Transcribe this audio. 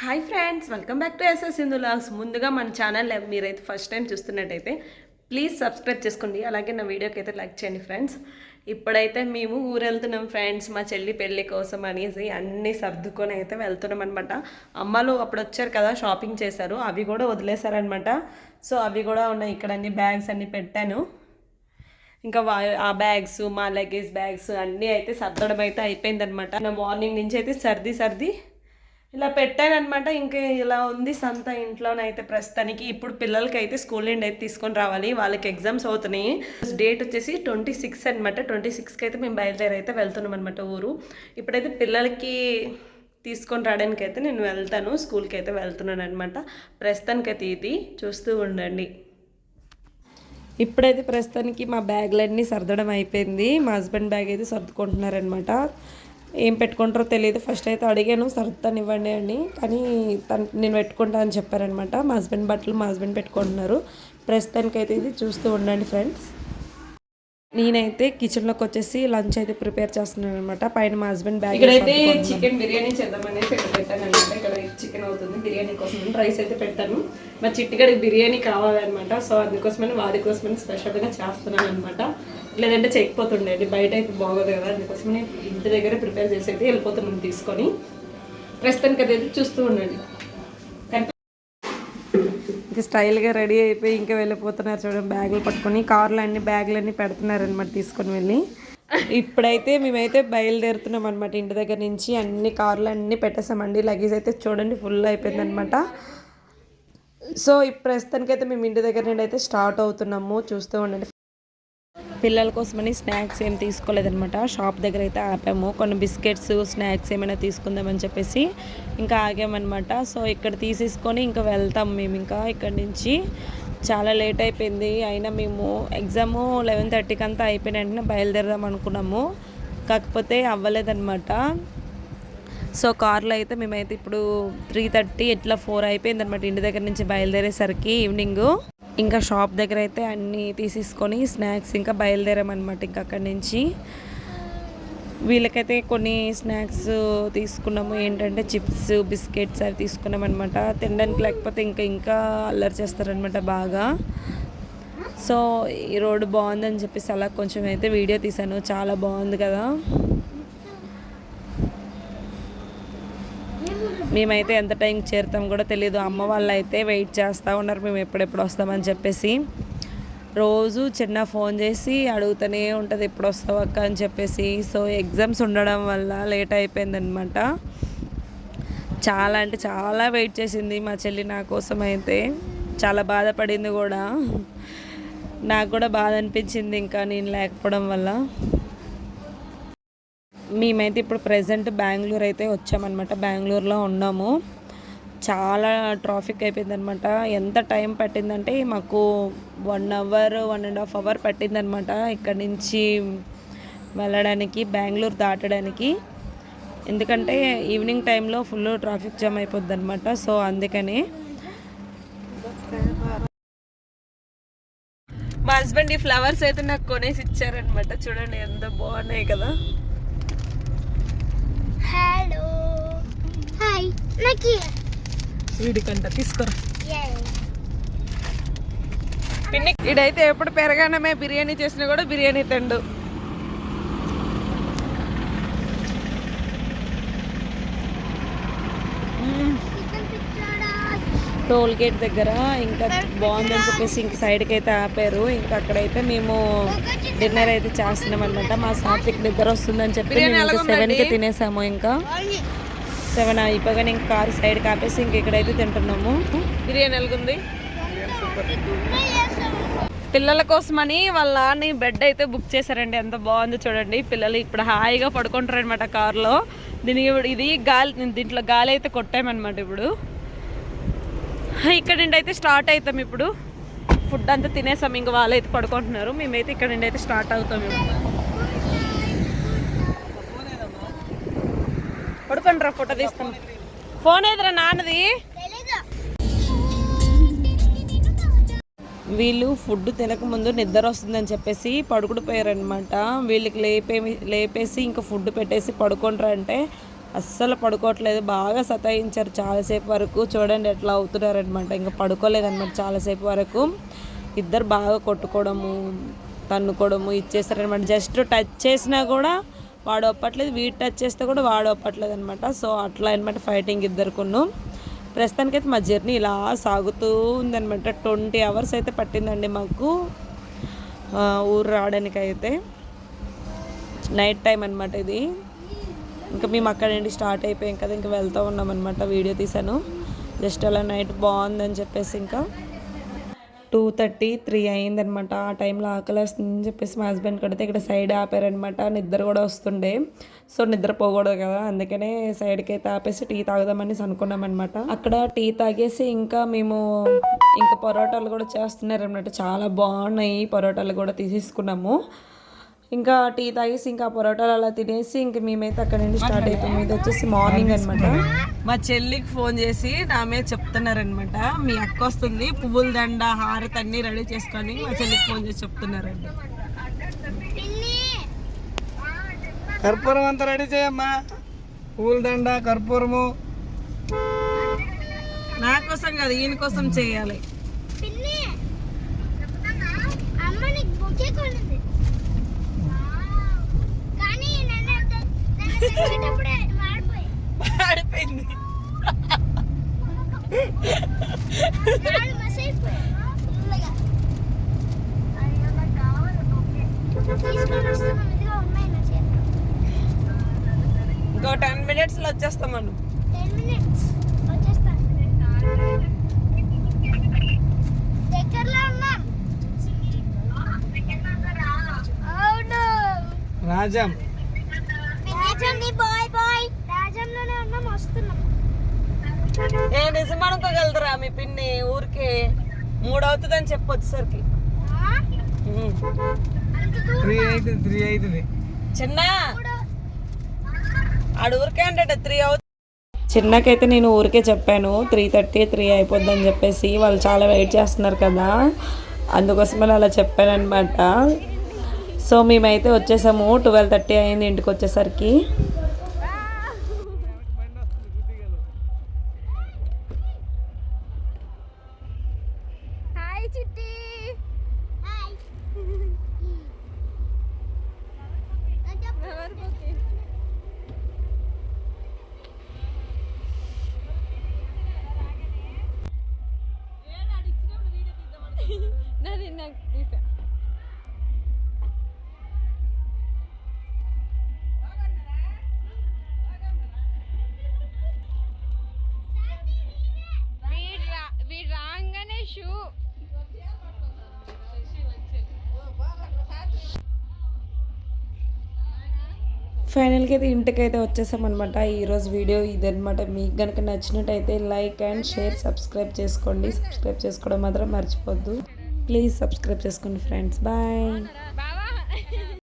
Hi friends welcome back to S S Sindhu ముందుగా మన channel మీరైతే ఫస్ట్ టైం చూస్తున్నట్టయితే ప్లీజ్ సబ్స్క్రైబ్ చేసుకోండి. అలాగే నా వీడియోకి అయితే లైక్ చేయండి ఫ్రెండ్స్. ఇప్పుడైతే మేము ఊరు వెళ్తున్నాం ఫ్రెండ్స్ మా చెల్లి పెళ్ళి కోసం అనేసి అన్నీ సర్దుకొని అయితే వెళ్తున్నాం అనమాట అమ్మలు అప్పుడు వచ్చారు కదా షాపింగ్ చేశారు. అవి కూడా వదిలేశారనమాట సో అవి కూడా ఉన్నాయి. ఇక్కడ అన్ని బ్యాగ్స్ అన్ని పెట్టాను. ఇంకా వా ఆ బ్యాగ్స్ మా లగేజ్ బ్యాగ్స్ అన్నీ అయితే సర్దడం అయితే అయిపోయిందనమాట నా మార్నింగ్ నుంచి అయితే సర్ది సర్ది ఇలా పెట్టానమాట ఇంకా ఇలా ఉంది సంత ఇంట్లోనైతే ప్రస్తుతానికి. ఇప్పుడు పిల్లలకి అయితే స్కూల్ నుండి అయితే తీసుకొని రావాలి. వాళ్ళకి ఎగ్జామ్స్ అవుతున్నాయి. డేట్ వచ్చేసి ట్వంటీ సిక్స్ అనమాట ట్వంటీ సిక్స్కి అయితే మేము బయలుదేరి అయితే వెళ్తున్నాం అనమాట ఊరు. ఇప్పుడైతే పిల్లలకి తీసుకొని రావడానికి అయితే నేను వెళ్తాను. స్కూల్కి అయితే వెళ్తున్నాను అనమాట ప్రస్తుతానికి అయితే ఇది. చూస్తూ ఉండండి. ఇప్పుడైతే ప్రస్తుతానికి మా బ్యాగ్లన్నీ సర్దడం అయిపోయింది. మా హస్బెండ్ బ్యాగ్ అయితే సర్దుకుంటున్నారనమాట ఏం పెట్టుకుంటారో తెలియదు. ఫస్ట్ అయితే అడిగాను సర్దుతాను ఇవ్వండి అని కానీ తను నేను పెట్టుకుంటా అని చెప్పారనమాట. మా హస్బెండ్ బట్టలు మా హస్బెండ్ పెట్టుకుంటున్నారు. ప్రస్తుతానికైతే ఇది చూస్తూ ఉండండి ఫ్రెండ్స్ నేనైతే కిచెన్లోకి వచ్చేసి లంచ్ అయితే ప్రిపేర్ చేస్తున్నాను అనమాట పైన మా హస్బెండ్ బ్యాగ్ ఇక్కడైతే చికెన్ బిర్యానీ చేద్దామనేసి ఇక్కడ పెట్టాను అనమాట ఇక్కడ చికెన్ అవుతుంది బిర్యానీ కోసం రైస్ అయితే పెట్టాను. మా చిట్టుగడికి బిర్యానీ కావాలన్నమాట. సో అందుకోసమని వాడి కోసమని స్పెషల్గా చేస్తున్నాను అనమాట లేదంటే చేయకపోతుండేది బయట అయితే బాగోదు కదా. అందుకోసమని ఇంటి దగ్గర ప్రిపేర్ చేసి అయితే వెళ్ళిపోతున్నాను తీసుకొని. ప్రస్తుతానికి అదైతే చూస్తూ ఉండండి. మంచి స్టైల్గా రెడీ అయిపోయి ఇంకా వెళ్ళిపోతున్నారు చూడండి బ్యాగులు పట్టుకొని కార్లు అన్ని బ్యాగులు అన్ని పెడుతున్నారు అనమాట తీసుకొని వెళ్ళి. ఇప్పుడైతే మేమైతే బయలుదేరుతున్నాం అనమాట ఇంటి దగ్గర నుంచి అన్ని కార్లు అన్ని పెట్టేసామండి లగేజ్ అయితే చూడండి ఫుల్ అయిపోయింది అనమాట సో ఇప్పుడు ప్రస్తుతానికి అయితే మేము ఇంటి దగ్గర నుండి అయితే స్టార్ట్ అవుతున్నాము చూస్తూ ఉండండి. పిల్లల కోసమని స్నాక్స్ ఏం తీసుకోలేదనమాట షాప్ దగ్గర అయితే ఆపాము. కొన్ని బిస్కెట్స్ స్నాక్స్ ఏమైనా తీసుకుందామని చెప్పేసి ఇంకా ఆగామన్నమాట. సో ఇక్కడ తీసేసుకొని ఇంకా వెళ్తాం మేము ఇంకా ఇక్కడ నుంచి. చాలా లేట్ అయిపోయింది. అయినా మేము ఎగ్జాము లెవెన్ థర్టీకి అంతా అయిపోయిన వెంటనే బయలుదేరదాం అనుకున్నాము. కాకపోతే అవ్వలేదన్నమాట. సో కార్లో అయితే మేమైతే ఇప్పుడు త్రీ థర్టీ ఇట్లా ఫోర్ అయిపోయింది అనమాట ఇంటి దగ్గర నుంచి బయలుదేరేసరికి ఈవినింగు. ఇంకా షాప్ దగ్గర అయితే అన్నీ తీసేసుకొని స్నాక్స్ ఇంకా బయలుదేరామన్నమాట ఇంకా అక్కడి నుంచి. వీళ్ళకైతే కొన్ని స్నాక్స్ తీసుకున్నాము. ఏంటంటే చిప్స్ బిస్కెట్స్ అవి తీసుకున్నాం అనమాట తినడానికి లేకపోతే ఇంకా ఇంకా అల్లరి చేస్తారనమాట బాగా. సో ఈ రోడ్డు బాగుందని చెప్పేసి అలా కొంచెం అయితే వీడియో తీశాను. చాలా బాగుంది కదా. మేమైతే ఎంత టైంకి చేరుతాం కూడా తెలియదు అమ్మ వాళ్ళు అయితే వెయిట్ చేస్తూ ఉన్నారు. మేము ఎప్పుడెప్పుడు వస్తామని చెప్పేసి రోజు చిన్న ఫోన్ చేసి అడుగుతూనే ఉంటుంది ఎప్పుడు వస్తావు అక్క? అని చెప్పేసి. సో ఎగ్జామ్స్ ఉండడం వల్ల లేట్ అయిపోయిందనమాట చాలా అంటే చాలా వెయిట్ చేసింది మా చెల్లి నా కోసం అయితే. చాలా బాధపడింది కూడా. నాకు కూడా బాధ అనిపించింది ఇంకా నేను లేకపోవడం వల్ల. మేమైతే ఇప్పుడు ప్రజెంట్ బెంగళూరు అయితే వచ్చామన్నమాట. బెంగళూరులో ఉన్నాము. చాలా ట్రాఫిక్ అయిపోయిందనమాట ఎంత టైం పట్టిందంటే మాకు one hour one and half hour పట్టిందనమాట ఇక్కడ నుంచి వెళ్ళడానికి బెంగళూరు దాటడానికి. ఎందుకంటే ఈవినింగ్ టైంలో ఫుల్ ట్రాఫిక్ జామ్ అయిపోద్ది అనమాట సో అందుకని మా హస్బెండ్ ఈ ఫ్లవర్స్ అయితే నాకు కొనేసి ఇచ్చారనమాట చూడండి ఎంత బాగున్నాయి కదా. వీడికంట తీసుకోరా. పిన్ని ఇడైతే ఎప్పుడు పెరగానమే బిర్యానీ చేసినా కూడా బిర్యానీ తిండు. టోల్ గేట్ దగ్గర ఇంకా బాగుందని చెప్పేసి ఇంక సైడ్కి అయితే ఆపారు. ఇంకా అక్కడైతే మేము డిన్నర్ అయితే చేస్తున్నాం అనమాట మా సాత్విక్ దగ్గర వస్తుందని చెప్పి మేము ఇంకా సెవెన్కి తినేసాము ఇంకా. సెవెన్ అయిపోగానే ఇంకా కారు సైడ్ కాపేసి ఇంక ఇక్కడైతే తింటున్నాము. బిర్యానీ ఎలాగుంది? పిల్లల కోసమని వాళ్ళ నాన్న బెడ్ అయితే బుక్ చేశారండి. ఎంత బాగుందో చూడండి. పిల్లలు ఇప్పుడు హాయిగా పడుకుంటారు అనమాట కారులో. దీనికి ఇది గాలి దీంట్లో గాలి అయితే కొట్టామన్నమాట ఇప్పుడు. ఇక్కడ నుండి అయితే స్టార్ట్ అవుతాం ఇప్పుడు. ఫుడ్ అంతా తినేసాం ఇంక వాళ్ళైతే పడుకుంటున్నారు. మేమైతే ఇక్కడ నుండి అయితే స్టార్ట్ అవుతాం ఇప్పుడు. పడుకుంటారా ఫోటో తీస్తాను. ఫోన్ ఏదిరా నాన్నది? వీళ్ళు ఫుడ్ తినకముందు నిద్ర వస్తుందని చెప్పేసి పడుకుడిపోయారనమాట వీళ్ళకి లేపే లేపేసి ఇంకా ఫుడ్ పెట్టేసి పడుకుంటారు అంటే అస్సలు పడుకోవట్లేదు. బాగా సతాయించారు చాలాసేపు వరకు. చూడండి ఎట్లా అవుతున్నారనమాట ఇంకా పడుకోలేదనమాట చాలాసేపు వరకు. ఇద్దరు బాగా కొట్టుకోవడము తన్నుకోవడము ఇచ్చేస్తారనమాట జస్ట్ టచ్ చేసినా కూడా వాడు ఒప్పట్లేదు వీడు టచ్ చేస్తే కూడా వాడు ఒప్పట్లేదు అనమాట సో అట్లా అనమాట ఫైటింగ్ ఇద్దరుకును. ప్రస్తుతానికైతే మా జర్నీ ఇలా సాగుతూ ఉందనమాట ట్వంటీ అవర్స్ అయితే పట్టిందండి మాకు. ఊరు రావడానికి అయితే నైట్ టైం అనమాట ఇది. ఇంకా మేము అక్కడ నుండి స్టార్ట్ అయిపోయాం కదా ఇంకా వెళ్తూ ఉన్నాం అనమాట వీడియో తీశాను. జస్ట్ అలా నైట్ బాగుందని చెప్పేసి ఇంకా. టూ థర్టీ త్రీ అయిందనమాట ఆ టైంలో ఆకలి వస్తుందని చెప్పేసి మా హస్బెండ్ కడితే ఇక్కడ సైడ్ ఆపారనమాట. నిద్ర కూడా వస్తుండే. సో నిద్ర పోకూడదు కదా. అందుకనే సైడ్కి అయితే ఆపేసి టీ తాగుదామని అనుకున్నాం అనమాట అక్కడ టీ తాగేసి ఇంకా మేము ఇంకా పరోటాలు కూడా చేస్తున్నారనమాట. చాలా బాగున్నాయి పరోటాలు కూడా తీసేసుకున్నాము. ఇంకా టీ తాగేసి ఇంకా పరోటాలు అలా తినేసి ఇంకా మేమైతే అక్కడ నుండి స్టార్ట్ అయిపోయాం ఇది వచ్చేసి మార్నింగ్ అనమాట మా చెల్లికి ఫోన్ చేసి నా మీద చెప్తున్నారనమాట మీ అక్క వస్తుంది పువ్వుల దండ హారతి అన్ని రెడీ చేసుకొని మా చెల్లికి ఫోన్ చేసి చెప్తున్నారండి కర్పూరం అంతా రెడీ చేయమ్మా. పూలదండ కర్పూరము. నా కోసం కాదు ఈయన కోసం చేయాలి. పిన్ని అమ్మ నీకు బొకే కొనింది కానీ నన్ను నన్ను తెచ్చేటప్పుడే మాడిపోయి ఆడిపోయింది నాడు మస్ అయిపోయి ఫుల్గా అయ్యో నాకు కావాలి బొకే తీసుకొని వస్తున్నాం ఇదిగో ఉన్నాయి నా చేతిలో. ఇంకో టెన్ మినిట్స్. దగ్గరలో ఉన్నాం. అవును రాజం. రాజంని బాయ్ బాయ్. రాజంలోనే ఉన్నాం వస్తున్నాం. ఏ నిజం అనుకోగలదురా మీ పిన్ని ఊరికి మూడు అవుతుందని చెప్పు వచ్చేసరికి. త్రీ అవుతుంది త్రీ అవుతుంది చిన్న! ఆడు ఊరికే అంటే త్రీ అవుతుంది చిన్నకైతే నేను ఊరికే చెప్పాను త్రీ థర్టీ త్రీ అయిపోద్దని చెప్పేసి వాళ్ళు చాలా వెయిట్ చేస్తున్నారు కదా. అందుకోసమని అలా చెప్పాను అనమాట సో మేమైతే వచ్చేసాము ట్వెల్వ్ థర్టీ అయింది ఇంటికి వచ్చేసరికి. ఫైనల్గా అయితే ఇంటికైతే వచ్చేసామన్నమాట. ఈరోజు వీడియో ఇదనమాట మీకు కనుక నచ్చినట్టయితే లైక్ అండ్ షేర్ సబ్స్క్రైబ్ చేసుకోండి. సబ్స్క్రైబ్ చేసుకోవడం మాత్రం మర్చిపోద్దు. ప్లీజ్ సబ్స్క్రైబ్ చేసుకోండి ఫ్రెండ్స్. Bye bye.